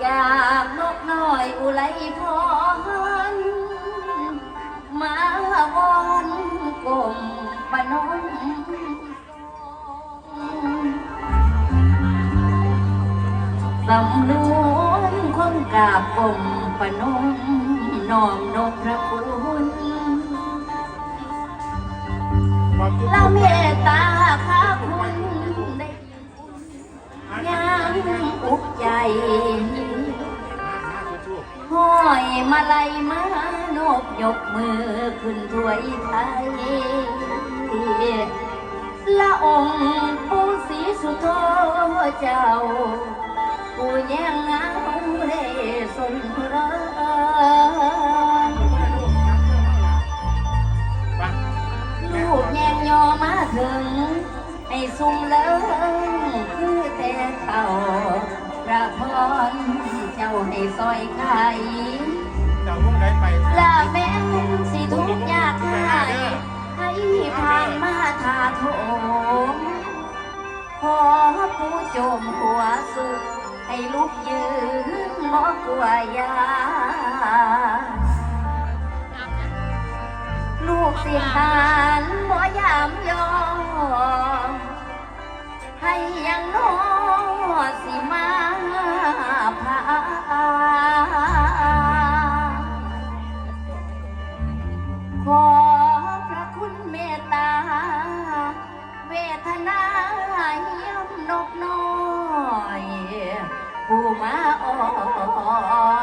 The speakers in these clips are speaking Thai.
อยากนกน้อยอุไรพรมาวอนกลมปนมสำนวนคนกราบกลมปนมน้อมนกพระคุณ ความคิดละเมตตาข้าคุณได้ยังอุกใจห้อยมาลัยมานบยกมือขึ้นถวยไทยละองค์ปู่ศรีสุโธเจ้าผู้แย่งเงาได้สนพระ ถึงให้สุ่มเลิงคือแต่เขาพระพรเจ้าให้ซอยไข่เจ้ามุ่งได้ไปลาแม่นสิทุกยากหายให้ผ่านมาถาโถมขอผู้โจมหัวสุขให้ลุกยืนบอกกลัวยาลูกสิหา ยังน้อสิมาพาขอพระคุณเมตตา เวทนาเยี่ยมนกน้อย ผู้มาอ่อ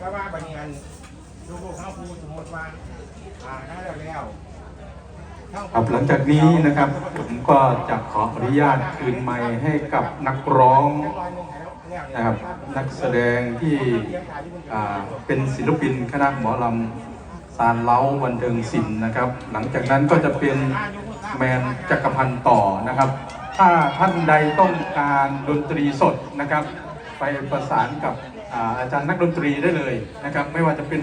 ก็ว่าบันนี้อันลูกๆเขาพูดสมมติว่าอ่าได้แล้วแล้วครับหลังจากนี้นะครับผมก็จะขออนุญาตคืนไมค์ให้กับนักร้องนะครับนักแสดงที่อ่าเป็นศิลปินคณะหมอลำซานเล้าบันเทิงศิลป์นะครับ หลังจากนั้นก็จะเป็นแมนจักรพันธ์ต่อนะครับ ถ้าท่านใดต้องการดนตรีสดนะครับ ไปประสานกับอาอาจารย์นักดนตรีได้เลยนะครับ ไม่ว่าจะเป็น